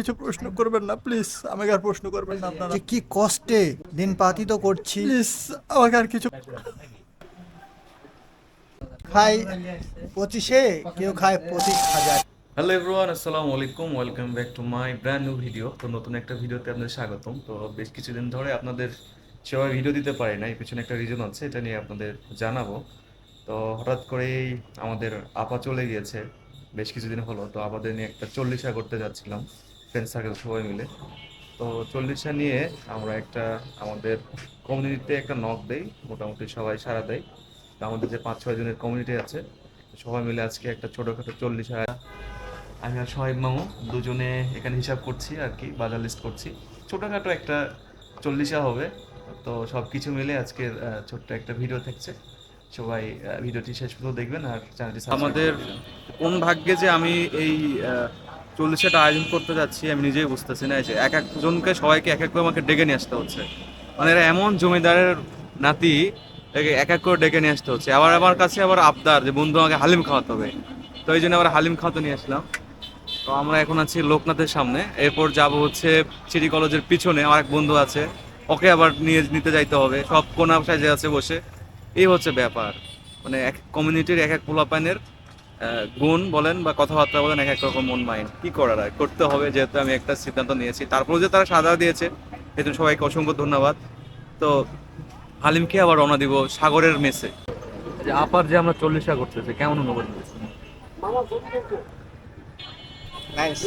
কিছু প্রশ্ন করবেন না প্লিজ আমাকে আর প্রশ্ন করবেন না আপনারা। যে কি কষ্টে দিন পাতিত করছি। প্লিজ আমাকে আর কিছু খাই পঁচিশে কেউ খায় পঁচিশ হাজার। হ্যালো এভরিওয়ান আসসালামু আলাইকুম welcome back to my brand new video তো নতুন একটা ভিডিওতে আপনাদের স্বাগতম। তো বেশ কিছুদিন ধরে আপনাদের সেভাবে ভিডিও দিতে পারি না এর পিছনে একটা রিজন আছে এটা নিয়ে আপনাদের জানাব। তো হঠাৎ করেই আমাদের আপা চলে গিয়েছে বেশ কিছুদিন হলো। তো আপাদের নিয়ে একটা চল্লিশা করতে যাচ্ছিলাম। ফ্রেন্ড সার্কেল সবাই মিলে। তো চল্লিশা নিয়ে আমরা একটা আমাদের কমিউনিটিতে একটা নক দেই মোটামুটি সবাই সারা দেয়। তো আমাদের যে পাঁচ ছয় জনের কমিউনিটি আছে সবাই মিলে আজকে একটা ছোটোখাটো চল্লিশা আমি আর সোহেব মামু দুজনে এখানে হিসাব করছি আর কি বাজার লিস্ট করছি। ছোটোখাটো একটা চল্লিশা হবে। তো সব কিছু মিলে আজকে ছোট্ট একটা ভিডিও থাকছে। সবাই ভিডিওটি শেষ পর্যন্ত দেখবেন আর চ্যানেলটি আমাদের কোন ভাগ্যে যে আমি এই চল্লিশাটা আয়োজন করতে যাচ্ছি আমি নিজেই বুঝতেছি না এই যে এক একজনকে সবাইকে এক এক করে আমাকে ডেকে নিয়ে আসতে হচ্ছে। মানে এরা এমন জমিদারের নাতি একে এক করে ডেকে নিয়ে আসতে হচ্ছে। আবার আমার কাছে আবার আবদার যে বন্ধু আমাকে হালিম খাওয়াতে হবে। তো এই জন্য আবার হালিম খাওয়াতে নিয়ে আসলাম। তো আমরা এখন আছি লোকনাথের সামনে। এরপর যাব হচ্ছে সিটি কলেজের পিছনে। আমার এক বন্ধু আছে ওকে আবার নিয়ে নিতে যাইতে হবে। সব কোনা সাইজে আছে বসে। এই হচ্ছে ব্যাপার। মানে এক কমিউনিটির এক এক পোলাপাইনের আহ, গুণ বলেন বা কথাবার্তা বলেন এক এক রকম মন মাইন্ড। কি করার আর? করতে হবে যেহেতু আমি একটা সিদ্ধান্ত নিয়েছি। তারপরে যে তারা সাদা দিয়েছে এজন্য সবাইকে অসংখ্য ধন্যবাদ। তো হালিমকে আবার রওনা দিব সাগরের মেসে। যে আপার যে আমরা চল্লিশ চল্লিশা করতেছে কেমন অনুভূতি নাইস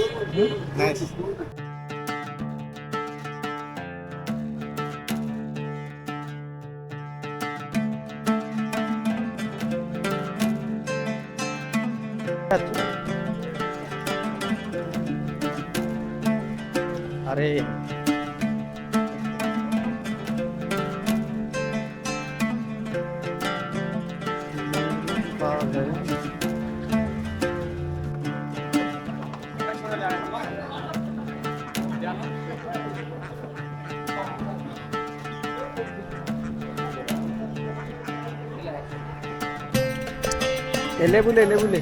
আরে। এলে বুলে এলে বুলে।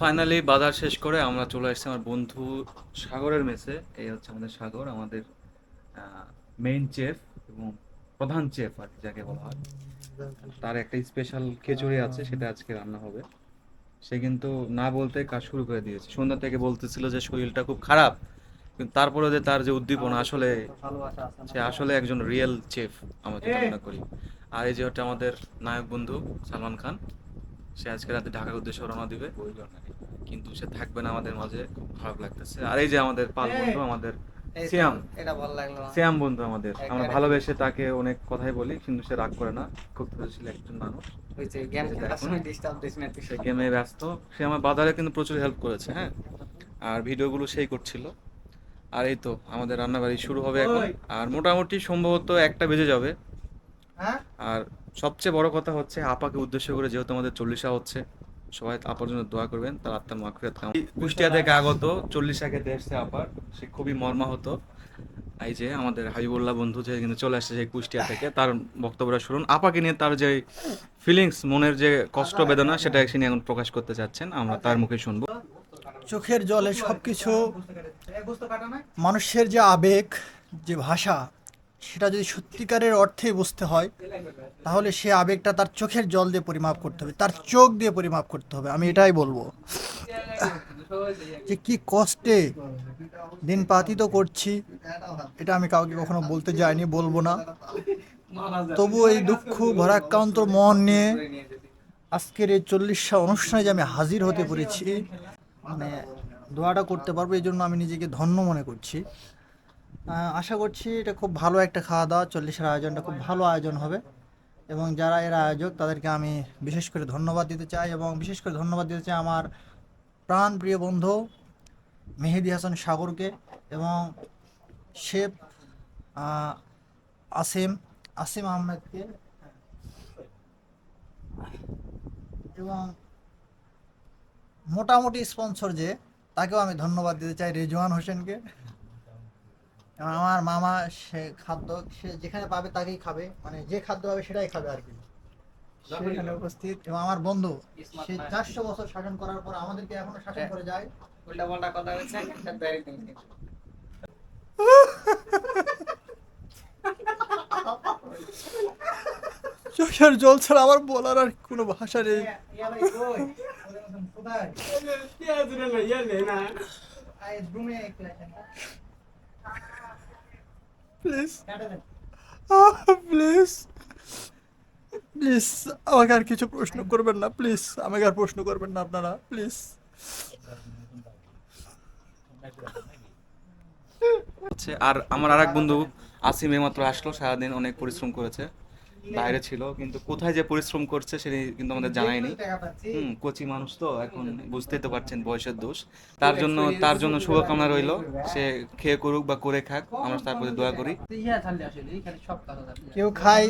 ফাইনালি বাজার শেষ করে আমরা চলে এসেছি আমার বন্ধু সাগরের মেসে। এই হচ্ছে আমাদের সাগর, আমাদের মেইন চেফ এবং প্রধান চেফ আর যাকে বলা হয়। তার একটা স্পেশাল খিচুড়ি আছে, সেটা আজকে রান্না হবে। সে কিন্তু না বলতে কাজ শুরু করে দিয়েছে। সন্ধ্যা থেকে বলতেছিল যে শরীরটা খুব খারাপ, কিন্তু তারপরে যে তার যে উদ্দীপনা, আসলে সে আসলে একজন রিয়েল চেফ আমরা যেটা মনে করি। আর এই যে হচ্ছে আমাদের নায়ক বন্ধু সালমান খান। সে আজকে রাতে ঢাকার উদ্দেশ্যে রওনা দিবে। কিন্তু সে থাকবে না আমাদের মাঝে খুব খারাপ লাগতেছে। আর এই যে আমাদের পাল বন্ধু আমাদের সিয়াম এটা ভালো লাগল না। সিয়াম বন্ধু আমাদের। আমরা ভালোবেসে তাকে অনেক কথাই বলি কিন্তু সে রাগ করে না। খুব ধৈর্যশীল একজন মানুষ। গেমে ব্যস্ত। সে আমার বাজারে কিন্তু প্রচুর হেল্প করেছে হ্যাঁ? আর ভিডিওগুলো সেই করছিল। আর এই তো আমাদের রান্নাবাড়ি শুরু হবে এখন। আর মোটামুটি সম্ভবত একটা বেজে যাবে। হ্যাঁ? আর সবচেয়ে বড় কথা হচ্ছে আপাকে উদ্দেশ্য করে যেহেতু আমাদের চল্লিশা হচ্ছে, সবাই আপার জন্য দোয়া করবেন, তার আত্মার মাকফিরাত কাম কুষ্টিয়া থেকে আগত চল্লিশা খেতে এসছে আপার, সে খুবই মর্মাহত। এই যে আমাদের হাবিবুল্লাহ বন্ধু যে কিন্তু চলে আসছে সেই কুষ্টিয়া থেকে, তার বক্তব্যটা শুনুন। আপাকে নিয়ে তার যে ফিলিংস মনের যে কষ্ট, বেদনা, সেটা তিনি এখন প্রকাশ করতে চাচ্ছেন, আমরা তার মুখে শুনব। চোখের জলে সবকিছু মানুষের যে আবেগ, যে ভাষা সেটা যদি সত্যিকারের অর্থে বুঝতে হয়, তাহলে সে আবেগটা তার চোখের জল দিয়ে পরিমাপ করতে হবে, তার চোখ দিয়ে পরিমাপ করতে হবে, আমি এটাই বলব। যে কি কষ্টে দিন পাতিত করছি, এটা আমি কাউকে কখনো বলতে যাইনি, বলব না। তবু এই দুঃখ, ভরাক্রান্ত মন নিয়ে আজকের এই চল্লিশটা অনুষ্ঠানে যে আমি হাজির হতে পেরেছি মানে দোয়াটা করতে পারব, এই জন্য আমি নিজেকে ধন্য মনে করছি। আশা করছি এটা খুব ভালো একটা খাওয়া দাওয়া, চল্লিশের আয়োজনটা খুব ভালো আয়োজন হবে। এবং যারা এর আয়োজক, তাদেরকে আমি বিশেষ করে ধন্যবাদ দিতে চাই এবং বিশেষ করে ধন্যবাদ দিতে চাই আমার প্রাণ প্রিয় বন্ধু মেহেদি হাসান সাগরকে এবং শেফ আসিম আসিম আহমেদকে এবং মোটামুটি স্পন্সর যে, তাকেও আমি ধন্যবাদ দিতে চাই রেজওয়ান হোসেনকে। এবং আমার মামা সে খাদ্য সে যেখানে পাবে তাকেই খাবে মানে যে খাদ্য পাবে সেটাই খাবে আর কি সেখানে উপস্থিত এবং আমার বন্ধু সে চারশো বছর শাসন করার পর আমাদেরকে এখনও শাসন করে যায় উল্টা পাল্টা কথা হচ্ছে চোখের জল ছাড়া আমার বলার আর কোনো ভাষা নেই প্লিজ। প্লিজ। প্লিজ আমাকে আর কিছু প্রশ্ন করবেন না প্লিজ। আমাকে আর প্রশ্ন করবেন না আপনারা প্লিজ। হচ্ছে আর আমার আর এক বন্ধু আসিম মাত্র আসলো সারাদিন অনেক পরিশ্রম করেছে। বাইরে ছিল কিন্তু কোথায় যে পরিশ্রম করছে সেটি কিন্তু আমাদের জানায়নি। হুম কোচি মানুষ তো এখন বুঝতেই তো পারছেন বয়সের দোষ। তার জন্য তার জন্য শুভকামনা রইল। সে খেয়ে করুক বা করে খাক আমরা তার প্রতি দোয়া করি। কেউ খায়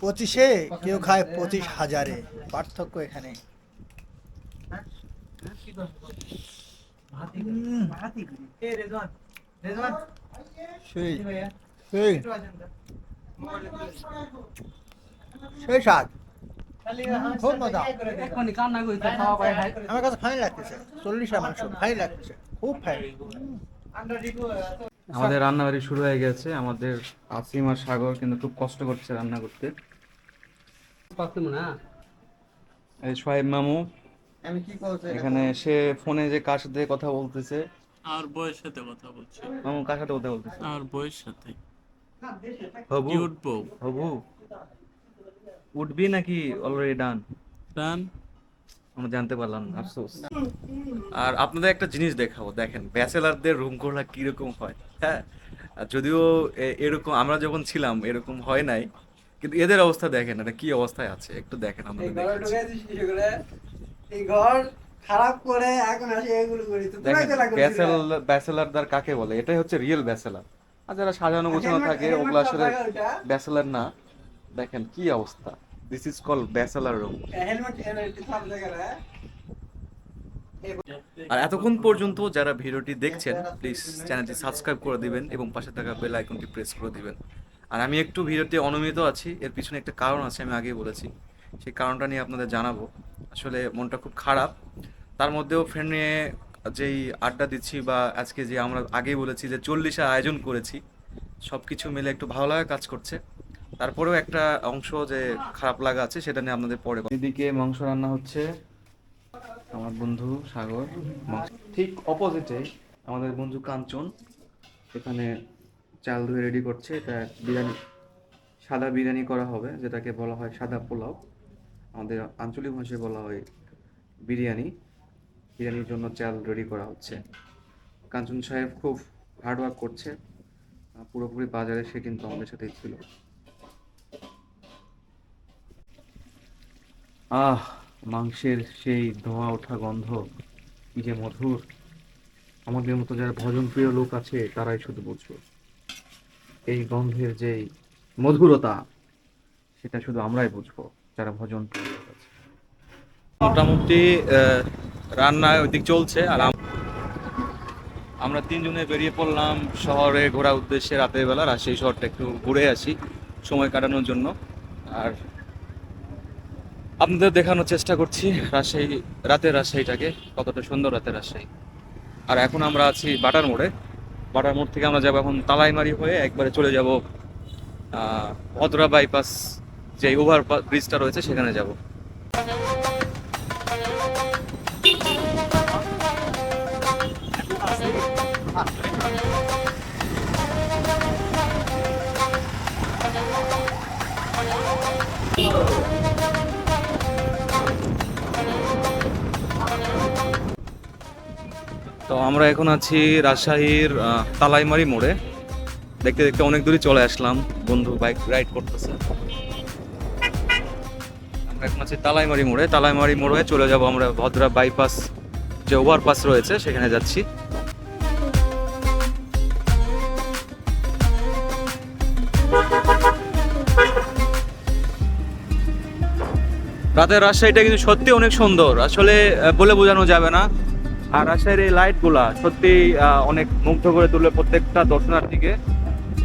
পঁচিশে কেউ খায় পঁচিশ হাজারে। পার্থক্য এখানে। সেই সেই। সেই স্বাদ। খুব মজা। আমার কাছে ফাইন লাগতেছে। চল্লিশটা মাংস ফাইন লাগতেছে। খুব ফাইন। আমাদের রান্নাবাড়ি শুরু হয়ে গেছে। আমাদের আসিম আর সাগর কিন্তু খুব কষ্ট করছে রান্না করতে। এই সোহেব মামু আমি কি করছি এখানে সে ফোনে যে কার সাথে কথা বলতেছে। আর বইয়ের সাথে কথা বলছে। মামু কার সাথে কথা বলতেছে? আর বইয়ের সাথে। হবু। উঠবো হবু। উঠবি নাকি অলরেডি ডান ডান আমরা জানতে পারলাম আফসোস। আর আপনাদের একটা জিনিস দেখাবো দেখেন ব্যাচেলারদের রুম কীরকম হয় হ্যাঁ? আর যদিও এ- এরকম আমরা যখন ছিলাম এরকম হয় নাই কিন্তু এদের অবস্থা দেখেন এটা কি অবস্থায় আছে একটু দেখেন আমাদের এই ঘর খারাপ করে এখন আসে এগুলো করি তো ব্যাচেলার ব্যাচেলারদার কাকে বলে? এটাই হচ্ছে রিয়েল ব্যাচেলার। আর যারা সাজানো গোছানো থাকে ওগুলো আসলে ব্যাচেলার না। দেখেন কি অবস্থা। This is call bachelor room helmet helmet সব জায়গায় আর এতক্ষণ পর্যন্ত যারা ভিডিওটি দেখছেন প্লিজ চ্যানেলটি সাবস্ক্রাইব করে দিবেন এবং পাশে থাকা বেল আইকনটি প্রেস করে দিবেন। আর আমি একটু ভিডিওতে অনুমিত আছি এর পিছনে একটা কারণ আছে আমি আগেই বলেছি। সেই কারণটা নিয়ে আপনাদের জানাব। আসলে মনটা খুব খারাপ। তার মধ্যেও ফ্রেন্ড নিয়ে যেই আড্ডা দিচ্ছি বা আজকে যে আমরা আগেই বলেছি যে চল্লিশে আয়োজন করেছি সব কিছু মিলে একটু ভালো লাগা কাজ করছে। তারপরেও একটা অংশ যে খারাপ লাগা আছে সেটা নিয়ে আপনাদের পরে এদিকে মাংস রান্না হচ্ছে আমার বন্ধু সাগর। ঠিক অপোজিটে আমাদের বন্ধু কাঞ্চন। এখানে চাল ধুয়ে রেডি করছে। এটা বিরিয়ানি, সাদা বিরিয়ানি করা হবে, যেটাকে বলা হয় সাদা পোলাও। আমাদের আঞ্চলিক ভাষায় বলা হয় বিরিয়ানি। বিরিয়ানির জন্য চাল রেডি করা হচ্ছে। কাঞ্চন সাহেব খুব হার্ড ওয়ার্ক করছে। পুরোপুরি বাজারে সে কিন্তু আমাদের সাথেই ছিল। আহ, মাংসের সেই ধোঁয়া ওঠা গন্ধ, কি যে মধুর। আমাদের মতো যারা ভজন প্রিয় লোক আছে, তারাই শুধু বুঝবে। এই গন্ধের যে মধুরতা, সেটা শুধু আমরাই বুঝব, যারা ভজন প্রিয় লোক আছে। মোটামুটি রান্না ওইদিক চলছে আর আম- আমরা তিনজনে বেরিয়ে পড়লাম শহরে ঘোরার উদ্দেশ্যে রাতের বেলা রাজশাহী শহরটা একটু ঘুরে আসি সময় কাটানোর জন্য। আর আপনাদের দেখানোর চেষ্টা করছি রাজশাহী, রাতের রাজশাহীটাকে, কতটা সুন্দর রাতের রাজশাহী। আর এখন আমরা আছি বাটার মোড়ে। বাটার মোড় থেকে আমরা যাব এখন তালাইমারি হয়ে একবারে চলে যাব ভদ্রা বাইপাস যে ওভার ব্রিজটা রয়েছে সেখানে যাব। আমরা এখন আছি রাজশাহীর তালাইমারি মোড়ে। দেখতে দেখতে অনেক দূরই চলে আসলাম। বন্ধু বাইক রাইড করতেছে। আমরা এখন আছি তালাইমারি মোড়ে। তালাইমারি মোড়ে চলে যাব আমরা ভদ্রা বাইপাস, যে ওভারপাস রয়েছে, সেখানে যাচ্ছি। রাতের রাজশাহীটা কিন্তু সত্যি অনেক সুন্দর। আসলে বলে বোঝানো যাবে না। আর রাজশাহীর এই লাইটগুলা সত্যি অনেক মুগ্ধ করে তুলে প্রত্যেকটা দর্শনার্থীকে।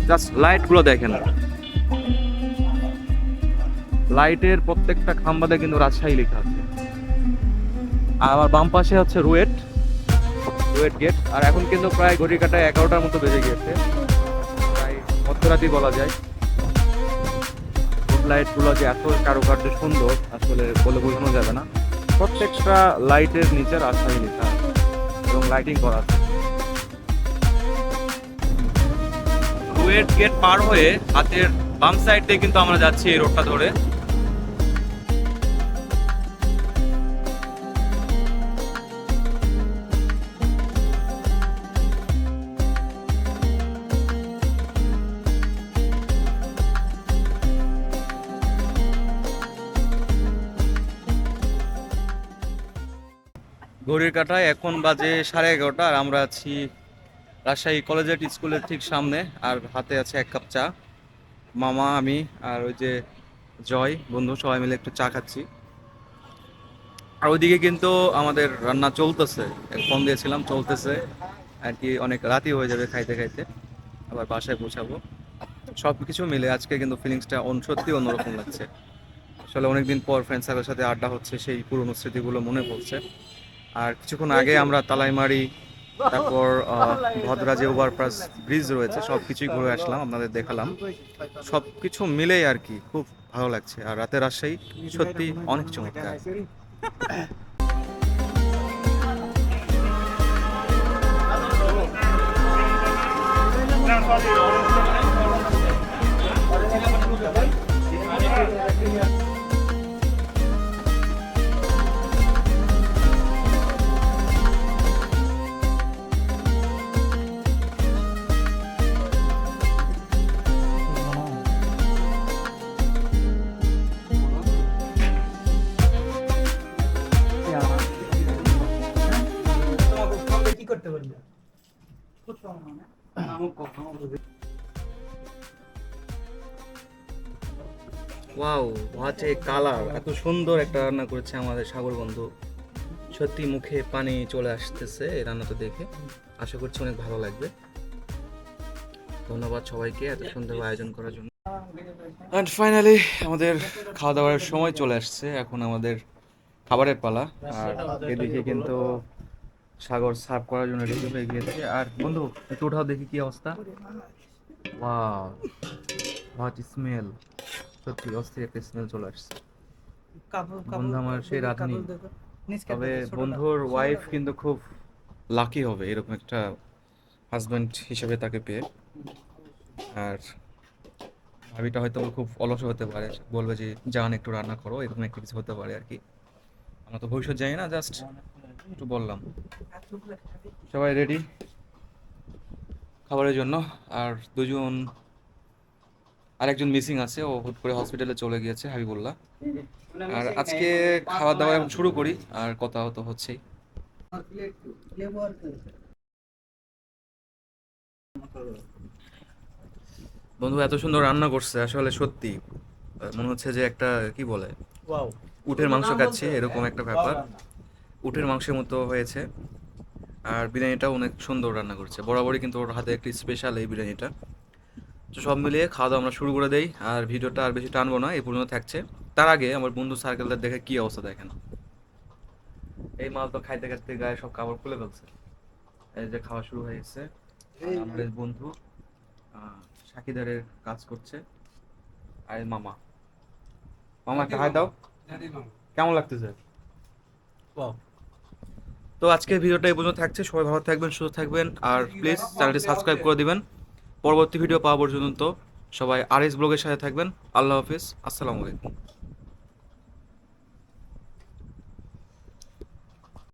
জাস্ট লাইটগুলো দেখেন। লাইটের প্রত্যেকটা খাম্বাতে কিন্তু রাজশাহী লেখা আছে। আমার বাম পাশে হচ্ছে রুয়েট। রুয়েট গেট আর এখন কিন্তু প্রায় ঘড়ি কাটায় এগারোটার মতো বেজে গিয়েছে। প্রায় মধ্যরাতই বলা যায়। লাইটগুলো যে এত কারুকার্য সুন্দর, আসলে বলে বোঝানো যাবে না। প্রত্যেকটা লাইটের নিচে রাজশাহী লেখা লাইটিং করা আছে। গেট পার হয়ে হাতের বাম সাইড দিয়ে কিন্তু আমরা যাচ্ছি এই রোডটা ধরে। ঘড়ির কাঁটায় এখন বাজে সাড়ে এগারোটা আর আমরা আছি রাজশাহী কলেজের স্কুলের ঠিক সামনে আর হাতে আছে এক কাপ চা। মামা, আমি আর ওই যে জয়, বন্ধু, সবাই মিলে একটু চা খাচ্ছি। আর ওইদিকে কিন্তু আমাদের রান্না চলতেছে। ফোন দিয়েছিলাম, চলতেছে। আর কি অনেক রাতই হয়ে যাবে খাইতে খাইতে। আবার বাসায় পৌঁছাবো। সব কিছু মিলে আজকে কিন্তু ফিলিংসটা অন সত্যি অন্যরকম লাগছে। আসলে অনেকদিন পর ফ্রেন্ড সার্কেলের সাথে আড্ডা হচ্ছে, সেই পুরনো স্মৃতিগুলো মনে পড়ছে। আর কিছুক্ষণ আগে আমরা তালাইমারি, তারপর ভদ্রা যে ওভারপাস ব্রিজ রয়েছে সব কিছুই ঘুরে আসলাম, আপনাদের দেখালাম। সব কিছু মিলেই আর কি খুব ভালো লাগছে। আর রাতের রাজশাহী সত্যি অনেক চমৎকার। ওয়াও হোয়াট এ কালার এত সুন্দর একটা রান্না করেছে আমাদের সাগর বন্ধু। সত্যি মুখে পানি চলে আসতেছে এই রান্নাটা দেখে। আশা করছি অনেক ভালো লাগবে। ধন্যবাদ সবাইকে এত সুন্দর আয়োজন করার জন্য। অ্যান্ড ফাইনালি আমাদের খাওয়া দাওয়ার সময় চলে আসছে। এখন আমাদের খাবারের পালা। আর এদিকে কিন্তু সাগর সার্ভ করার জন্য রেডি হয়ে গিয়েছে। আর বন্ধু একটু উঠাও দেখি কি অবস্থা। ওয়াও হোয়াট স্মেল সত্যি অস্থির একটা স্মেল চলে আসছে। বন্ধু আমার সেই রাঁধুনি। তবে বন্ধুর ওয়াইফ কিন্তু খুব লাকি হবে এরকম একটা হাজব্যান্ড হিসেবে তাকে পেয়ে। আর ভাবিটা হয়তো খুব অলস হতে পারে বলবে যে যান একটু রান্না করো এরকম একটা কিছু হতে পারে আর কি। আমরা তো ভবিষ্যৎ জানি না জাস্ট একটু বললাম। সবাই রেডি খাবারের জন্য। আর দুজন আরেকজন মিসিং আছে। ও হুট করে হসপিটালে চলে গিয়েছে হাবিবুল্লাহ। আর আজকে খাওয়া দাওয়া এখন শুরু করি। আর কথা তো হচ্ছেই। বন্ধু এত সুন্দর রান্না করছে আসলে সত্যি। মনে হচ্ছে যে একটা কি বলে? উটের মাংস খাচ্ছি এরকম একটা ব্যাপার। উটের মাংসের মতো হয়েছে। আর বিরিয়ানিটাও অনেক সুন্দর রান্না করছে। বরাবরই কিন্তু ওর হাতে একটি স্পেশাল এই বিরিয়ানিটা। তো সব মিলিয়ে খাওয়া দাওয়া আমরা শুরু করে দেই আর ভিডিওটা আর বেশি টানবো না এই পর্যন্ত থাকছে। তার আগে আমার বন্ধু সার্কেলদের দেখে কি অবস্থা দেখেন। এই মাল তো খাইতে খাইতে গায়ে সব কাপড় খুলে ফেলছে। এই যে খাওয়া শুরু হয়ে গেছে। আমাদের বন্ধু সাকিদারের কাজ করছে। আর মামা। মামা একটা হাই দাও। কেমন লাগতেছে? তো আজকের ভিডিওটা এই পর্যন্ত থাকছে। সবাই ভালো থাকবেন, সুস্থ থাকবেন। আর প্লিজ চ্যানেলটি সাবস্ক্রাইব করে দিবেন। পরবর্তী ভিডিও পাওয়া পর্যন্ত সবাই আর এস ব্লগের সাথে থাকবেন। আল্লাহ হাফিজ। আসসালামু আলাইকুম।